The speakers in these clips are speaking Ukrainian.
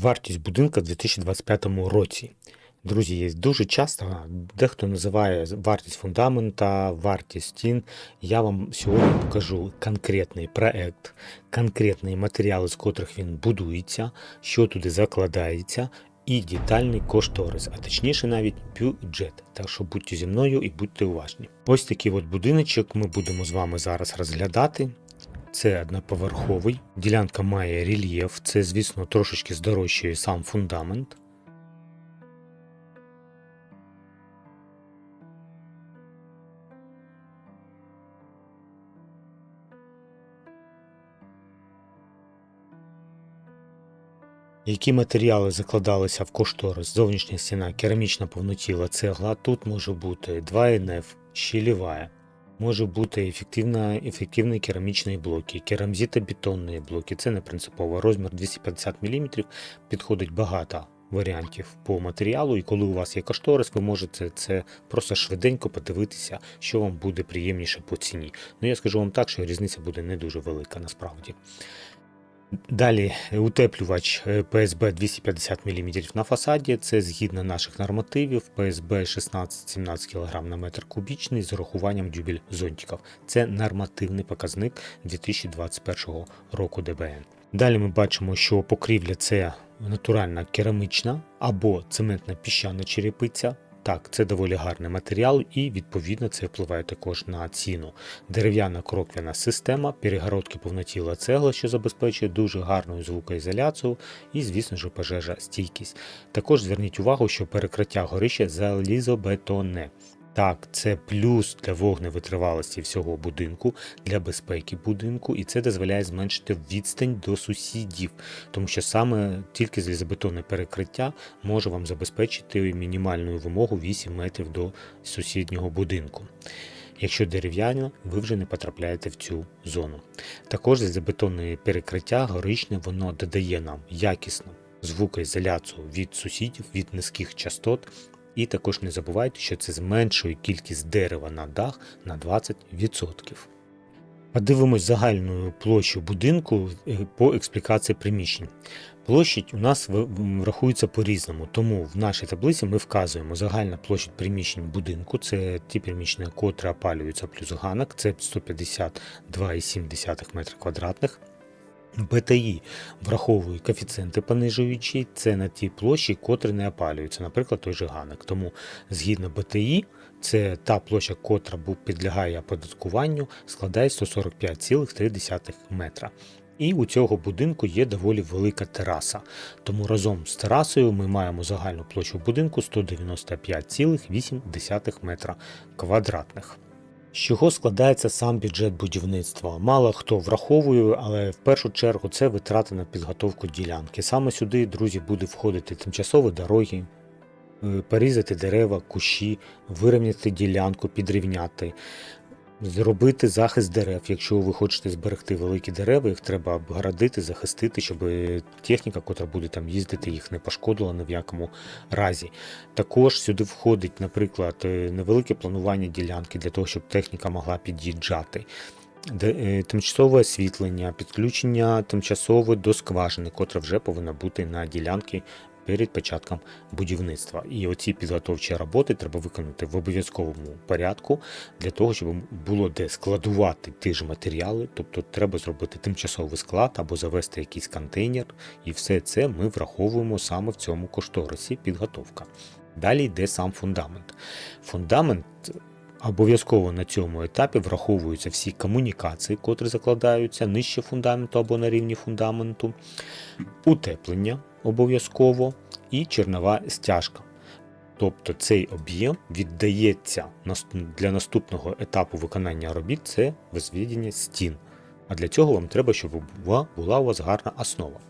Вартість будинка в 2025 році. Друзі, є дуже часто дехто називає вартість фундамента, вартість стін. Я вам сьогодні покажу конкретний проект, конкретні матеріали, з котрих він будується, що туди закладається, і детальний кошторис, а точніше навіть бюджет. Так що будьте зі мною і будьте уважні. Ось такий от будиночок ми будемо з вами зараз розглядати. Це одноповерховий. Ділянка має рельєф, це, звісно, трошечки здорожчує сам фундамент. Які матеріали закладалися в кошторис? Зовнішня стіна, керамічна повнотіла цегла. Тут може бути 2НФ, щелівая. Може бути ефективна, ефективні керамічні блоки, керамзітобетонні блоки. Це не принципово. Розмір 250 мм підходить багато варіантів по матеріалу, і коли у вас є кошторис, ви можете це просто швиденько подивитися, що вам буде приємніше по ціні. Ну я скажу вам так, що різниця буде не дуже велика насправді. Далі утеплювач е, ПСБ 250 мм на фасаді. Це згідно наших нормативів. ПСБ 16-17 кг на метр кубічний з урахуванням дюбель зонтиків. Це нормативний показник 2021 року ДБН. Далі ми бачимо, що покрівля це натуральна керамічна або цементна піщана черепиця. Так, це доволі гарний матеріал, і відповідно це впливає також на ціну. Дерев'яна кроквяна система, перегородки повнотіла цегла, що забезпечує дуже гарну звукоізоляцію і, звісно ж, пожежа стійкість. Також зверніть увагу, що перекриття горища залізобетонне. Так, це плюс для вогневитривалості всього будинку, для безпеки будинку, і це дозволяє зменшити відстань до сусідів, тому що саме тільки залізобетонне перекриття може вам забезпечити мінімальну вимогу 8 метрів до сусіднього будинку. Якщо дерев'яне, ви вже не потрапляєте в цю зону. Також залізобетонне перекриття горичне воно додає нам якісну звукоізоляцію від сусідів, від низьких частот. І також не забувайте, що це зменшує кількість дерева на дах на 20%. Подивимось загальну площу будинку е, по експлікації приміщень. Площадь у нас врахується по-різному, тому в нашій таблиці ми вказуємо загальна площадь приміщень будинку, це ті приміщення, котрі опалюються плюс ганок, це 152,7 м2. БТІ враховує коефіцієнти понижуючі, це на ті площі, котрі не опалюються, наприклад, той же ганок. Тому згідно БТІ, це та площа, котра підлягає оподаткуванню, складає 145,3 метра. І у цього будинку є доволі велика тераса. Тому разом з терасою ми маємо загальну площу будинку 195,8 метра квадратних. З чого складається сам бюджет будівництва? Мало хто враховує, але в першу чергу це витрати на підготовку ділянки. Саме сюди, друзі, буде входити тимчасові дороги, е, порізати дерева, кущі, вирівняти ділянку, підрівняти, Зробити захист дерев. Якщо ви хочете зберегти великі дерева, їх треба обгородити, захистити, щоб техніка, котра буде там їздити, їх не пошкодила ні в якому разі. Також сюди входить, наприклад, е, невелике планування ділянки для того, щоб техніка могла під'їжджати. Е, тимчасове освітлення, підключення тимчасове до скважини, котра вже повинна бути на ділянці перед початком будівництва. І оці підготовчі роботи треба виконати в обов'язковому порядку для того, щоб було де складувати ті ж матеріали, тобто треба зробити тимчасовий склад або завести якийсь контейнер, і все це ми враховуємо саме в цьому кошторисі підготовка. Далі йде сам фундамент. Фундамент. Обов'язково на цьому етапі враховуються всі комунікації, котрі закладаються нижче фундаменту або на рівні фундаменту, утеплення, обов'язково і чернова стяжка. Тобто цей об'єм віддається для наступного етапу виконання робіт це визведення стін. А для цього вам треба, щоб була у вас гарна основа.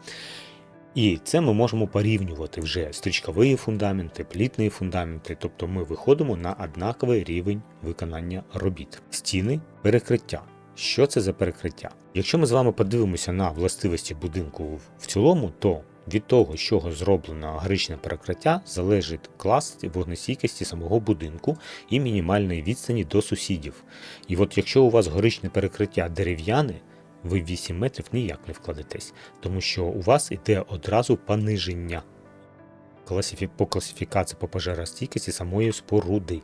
І це ми можемо порівнювати вже стрічкові фундаменти, плітні фундаменти, тобто ми виходимо на однаковий рівень виконання робіт. Стіни перекриття. Що це за перекриття? Якщо ми з вами подивимося на властивості будинку в цілому, то від того, з чого зроблено гричне перекриття, залежить клас вогнестійкості самого будинку і мінімальної відстані до сусідів. І от якщо у вас горичне перекриття дерев'яне, ви 8 метрів ніяк не вкладетесь, тому що у вас йде одразу пониження по класифікації по пожежостійкості самої споруди.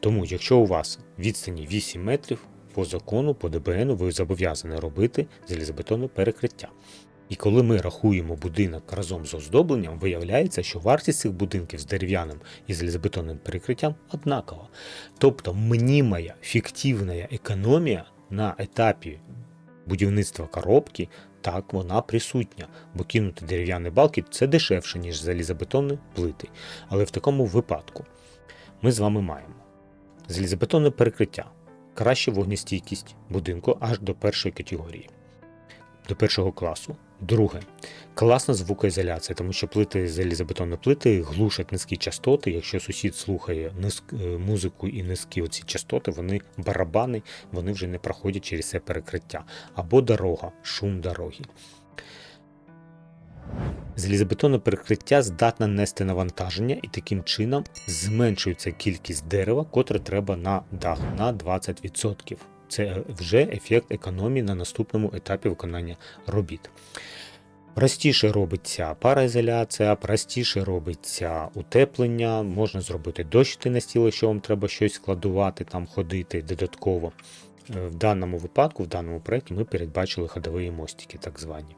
Тому, якщо у вас відстані 8 метрів, по закону, по ДБН ви зобов'язані робити залізобетонне перекриття. І коли ми рахуємо будинок разом з оздобленням, виявляється, що вартість цих будинків з дерев'яним і залізобетонним перекриттям однакова. Тобто мнімая фіктивна економія на етапі будівництва коробки, так вона присутня, бо кинути дерев'яні балки це дешевше, ніж залізобетонні плити. Але в такому випадку ми з вами маємо залізобетонне перекриття, краща вогнестійкість будинку аж до першої категорії, до першого класу. Друге, класна звукоізоляція, тому що плити залізобетонні плити глушать низькі частоти. Якщо сусід слухає низк, е, музику і низькі оці частоти, вони барабани, вони вже не проходять через це перекриття. Або дорога, шум дороги. Залізобетонне перекриття здатне нести навантаження і таким чином зменшується кількість дерева, котре треба на дах на 20%. Це вже ефект економії на наступному етапі виконання робіт. Простіше робиться параізоляція, простіше робиться утеплення, можна зробити дощити на стіл, якщо вам треба щось складувати, там ходити додатково. Е, В даному випадку, в даному проєкті, ми передбачили ходові мостики, так звані.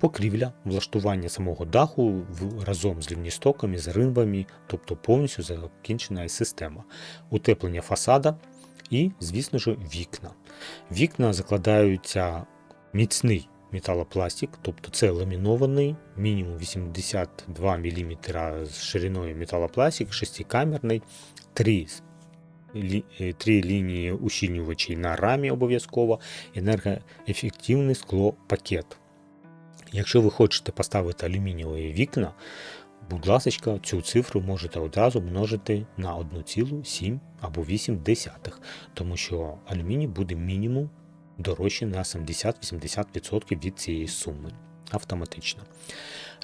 Покрівля, влаштування самого даху разом з лівністоками, з ринбами, тобто повністю закінчена система. Утеплення фасада і, звісно ж, вікна. Вікна закладаються міцний металопластик, тобто це ламінований, мінімум 82 мм з шириною металопластик, шестикамерний, три, е, три лінії ущільнювачів на рамі обов'язково, енергоефективний склопакет. Якщо ви хочете поставити алюмінієві вікна, будь ласка, цю цифру можете одразу множити на 1,7 або 8 десятих, тому що алюміній буде мінімум дорожче на 70-80% від цієї суми автоматично.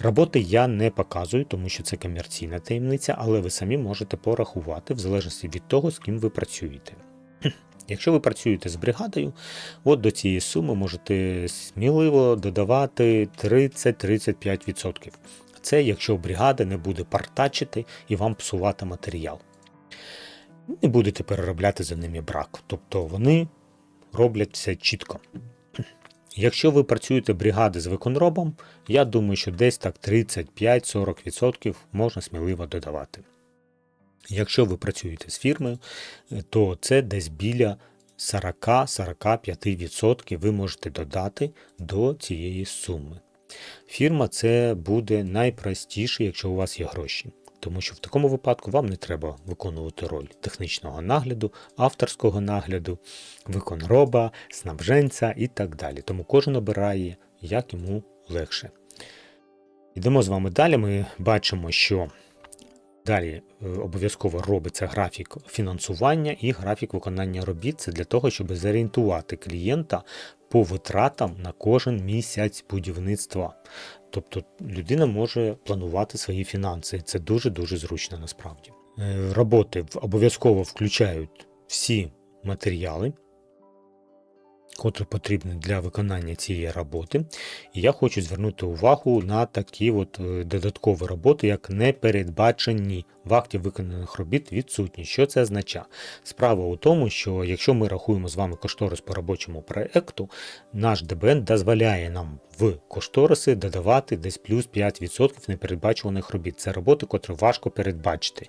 Роботи я не показую, тому що це комерційна таємниця, але ви самі можете порахувати в залежності від того, з ким ви працюєте. Якщо ви працюєте з бригадою, от до цієї суми можете сміливо додавати 30-35%. Це якщо бригада не буде партачити і вам псувати матеріал. Не будете переробляти за ними брак. Тобто вони роблять все чітко. Якщо ви працюєте бригади з виконробом, я думаю, що десь так 35-40% можна сміливо додавати. Якщо ви працюєте з фірмою, то це десь біля 40-45% ви можете додати до цієї суми. Фірма це буде найпростіше, якщо у вас є гроші. Тому що в такому випадку вам не треба виконувати роль технічного нагляду, авторського нагляду, виконроба, снабженця і так далі. Тому кожен обирає, як йому легше. Йдемо з вами далі. Ми бачимо, що далі е, обов'язково робиться графік фінансування і графік виконання робіт. Це для того, щоб зорієнтувати клієнта по витратам на кожен місяць будівництва. Тобто людина може планувати свої фінанси. Це дуже-дуже зручно насправді. Е, Роботи обов'язково включають всі матеріали, котрі потрібні для виконання цієї роботи. І я хочу звернути увагу на такі от е, додаткові роботи, як непередбачені в акті виконаних робіт відсутні. Що це означає? Справа у тому, що якщо ми рахуємо з вами кошторис по робочому проекту, наш ДБН дозволяє нам в кошториси додавати десь плюс 5% непередбачуваних робіт. Це роботи, котрі важко передбачити.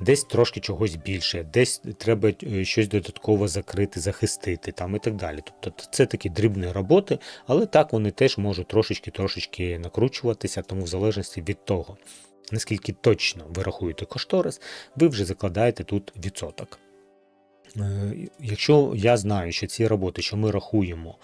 Десь трошки чогось більше, десь треба е, щось додатково закрити, захистити там і так далі. Тобто це такі дрібні роботи, але так вони теж можуть трошечки-трошечки накручуватися, тому в залежності від того, наскільки точно ви рахуєте кошторис, ви вже закладаєте тут відсоток. Е, Якщо я знаю, що ці роботи, що ми рахуємо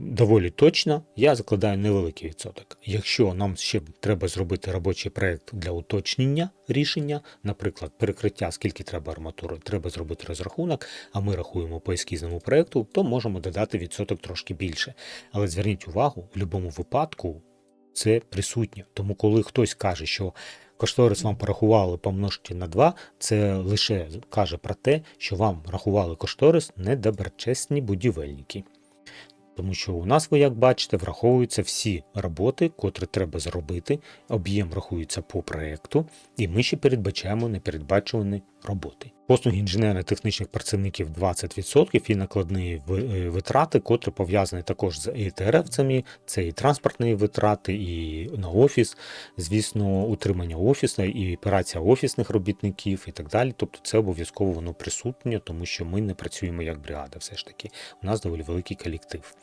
доволі точно, я закладаю невеликий відсоток. Якщо нам ще треба зробити робочий проект для уточнення рішення, наприклад, перекриття, скільки треба арматури, треба зробити розрахунок, а ми рахуємо по ескізному проекту, то можемо додати відсоток трошки більше. Але зверніть увагу, в будь-якому випадку це присутнє. Тому коли хтось каже, що кошторис вам порахували помножити на 2, це лише каже про те, що вам рахували кошторис недоброчесні будівельники. Тому що у нас, ви як бачите, враховуються всі роботи, котрі треба зробити, об'єм рахується по проекту, і ми ще передбачаємо непередбачувані роботи. Послуги інженерно-технічних працівників 20% і накладні е, витрати, котрі пов'язані також з ІТРФцями, це і транспортні витрати, і на офіс, звісно, утримання офісу, і операція офісних робітників і так далі. Тобто це обов'язково воно присутнє, тому що ми не працюємо як бригада, все ж таки. У нас доволі великий колектив.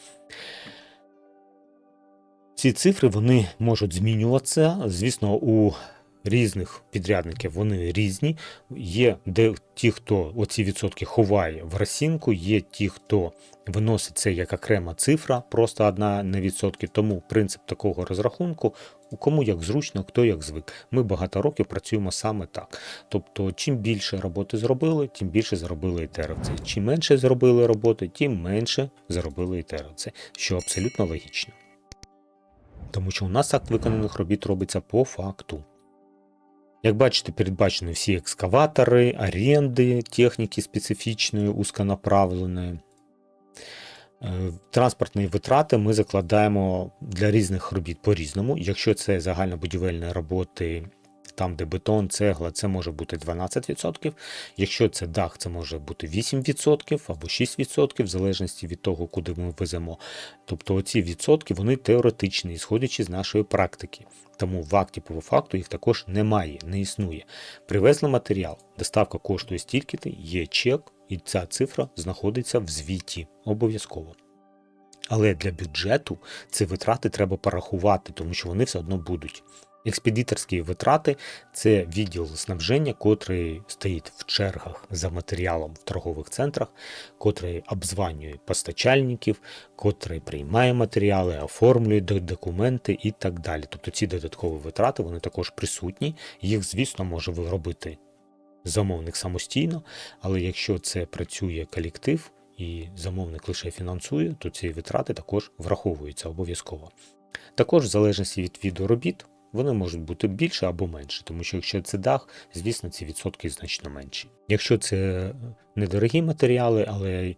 Ці цифри вони можуть змінюватися. Звісно, у різних підрядників вони різні. Є де ті, хто оці відсотки ховає в розцінку, є ті, хто виносить це як окрема цифра, просто одна на відсотки. Тому принцип такого розрахунку, кому як зручно, хто як звик. Ми багато років працюємо саме так. Тобто, чим більше роботи зробили, тим більше заробили і. Чим менше зробили роботи, тим менше заробили і що абсолютно логічно. Тому що у нас акт виконаних робіт робиться по факту. Як бачите, передбачені всі екскаватори, оренди, техніки специфічної, узконаправленої. Е, Транспортні витрати ми закладаємо для різних робіт по-різному. Якщо це загальнобудівельні роботи, там, де бетон, цегла, це може бути 12%. Якщо це дах, це може бути 8% або 6%, в залежності від того, куди ми веземо. Тобто ці відсотки вони теоретичні, сходячи з нашої практики. Тому в акті по факту їх також немає, не існує. Привезли матеріал, доставка коштує стільки-то, є чек, і ця цифра знаходиться в звіті обов'язково. Але для бюджету ці витрати треба порахувати, тому що вони все одно будуть. Експедиторські витрати це відділ снабження, котрий стоїть в чергах за матеріалом в торгових центрах, котрий обзванює постачальників, котрий приймає матеріали, оформлює документи і так далі. Тобто ці додаткові витрати вони також присутні. Їх, звісно, може робити замовник самостійно, але якщо це працює колектив і замовник лише фінансує, то ці витрати також враховуються обов'язково. Також, в залежності від віду робіт, вони можуть бути більше або менше, тому що якщо це дах, звісно, ці відсотки значно менші. Якщо це недорогі матеріали, але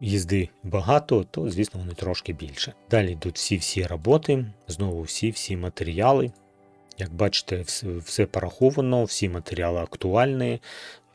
їзди багато, то звісно вони трошки більше. Далі йдуть всі-всі роботи, знову всі-всі матеріали. Як бачите, все пораховано, всі матеріали актуальні,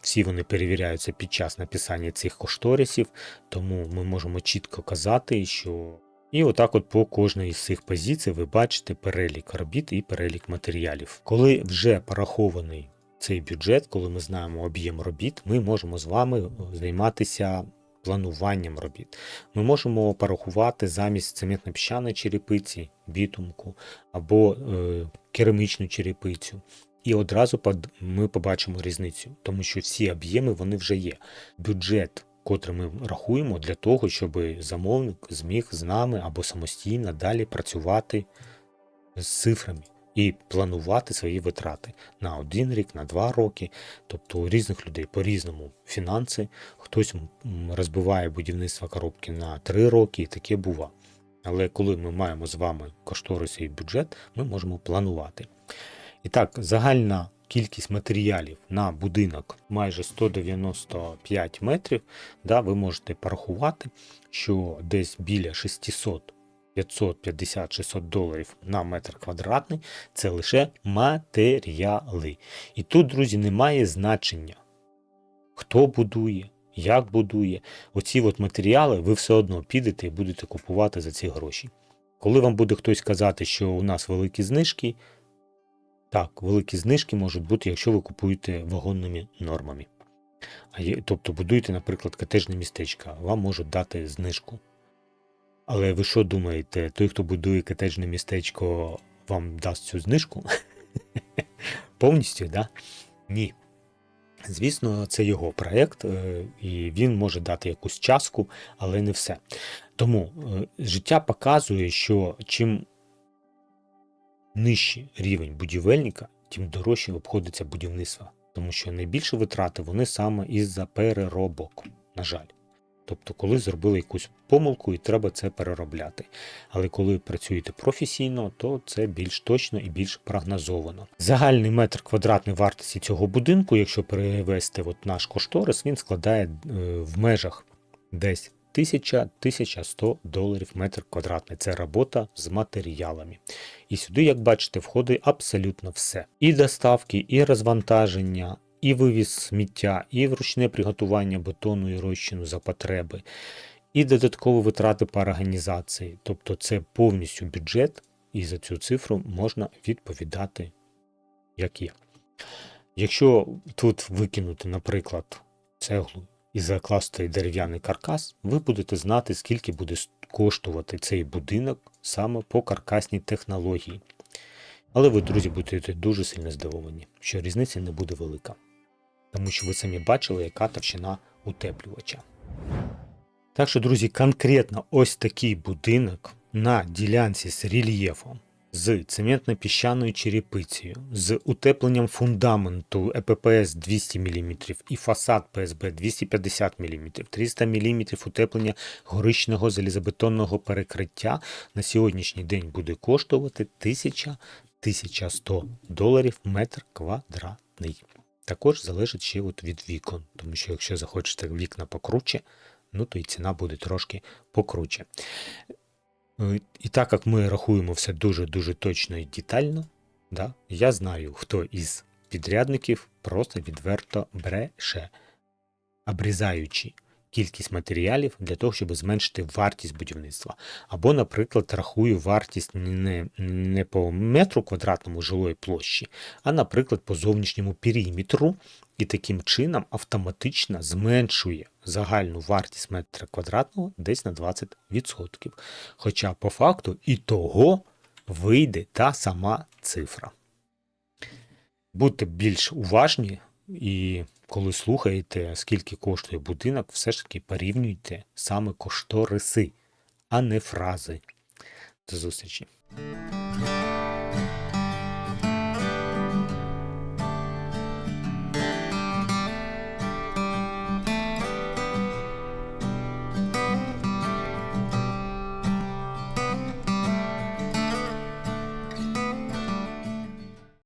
всі вони перевіряються під час написання цих кошторисів, тому ми можемо чітко казати, що. І отак, от по кожній із цих позицій ви бачите перелік робіт і перелік матеріалів. Коли вже порахований цей бюджет, коли ми знаємо об'єм робіт, ми можемо з вами займатися плануванням робіт. Ми можемо порахувати замість цементно-піщаної черепиці, бітумку або е, керамічну черепицю. І одразу ми побачимо різницю, тому що всі об'єми вони вже є. Бюджет, котрий ми рахуємо для того, щоб замовник зміг з нами або самостійно далі працювати з цифрами і планувати свої витрати на один рік, на два роки. Тобто у різних людей по-різному фінанси. Хтось розбиває будівництво коробки на три роки, і таке бува. Але коли ми маємо з вами кошториси і бюджет, ми можемо планувати. І так, загальна кількість матеріалів на будинок майже 195 метрів. Да, ви можете порахувати, що десь біля 600 550-600 доларів на метр квадратний це лише матеріали. І тут, друзі, немає значення, хто будує, як будує. Оці от матеріали ви все одно підете і будете купувати за ці гроші. Коли вам буде хтось казати, що у нас великі знижки, так, великі знижки можуть бути, якщо ви купуєте вагонними нормами. Тобто будуєте, наприклад, котежне містечко, вам можуть дати знижку. Але ви що думаєте, той, хто будує котежне містечко, вам дасть цю знижку? Повністю, да? Ні. Звісно, це його проєкт, е, і він може дати якусь частку, але не все. Тому е, життя показує, що чим нижчий рівень будівельника, тим дорожче обходиться будівництво. Тому що найбільші витрати вони саме із-за переробок, на жаль. Тобто, коли зробили якусь помилку і треба це переробляти. Але коли працюєте професійно, то це більш точно і більш прогнозовано. Загальний метр квадратної вартості цього будинку, якщо перевести от наш кошторис, він складає е, в межах десь 1000-1100 доларів метр квадратний. Це робота з матеріалами. І сюди, як бачите, входить абсолютно все. І доставки, і розвантаження, і вивіз сміття, і вручне приготування бетону і розчину за потреби, і додаткові витрати по організації. Тобто це повністю бюджет, і за цю цифру можна відповідати, як є. Якщо тут викинути, наприклад, цеглу і закласти дерев'яний каркас, ви будете знати, скільки буде коштувати цей будинок саме по каркасній технології. Але ви, друзі, будете дуже сильно здивовані, що різниця не буде велика. Тому що ви самі бачили, яка товщина утеплювача. Так що, друзі, конкретно ось такий будинок на ділянці з рельєфом, з цементно-піщаною черепицею, з утепленням фундаменту ЕППС 200 мм і фасад ПСБ 250 мм, 300 мм утеплення горичного залізобетонного перекриття на сьогоднішній день буде коштувати 1000-1100 доларів метр квадратний. Також залежить ще от від вікон, тому що якщо захочете вікна покруче, ну то і ціна буде трошки покруче. Е, І так як ми рахуємо все дуже-дуже точно і детально, да, я знаю, хто із підрядників просто відверто бреше, обрізаючи кількість матеріалів для того, щоб зменшити вартість будівництва. Або, наприклад, рахую вартість не, не по метру квадратному жилої площі, а, наприклад, по зовнішньому периметру, і таким чином автоматично зменшує загальну вартість метра квадратного десь на 20%. Хоча по факту і того вийде та сама цифра. Будьте більш уважні і коли слухаєте, скільки коштує будинок, все ж таки порівнюйте саме кошториси, а не фрази. До зустрічі!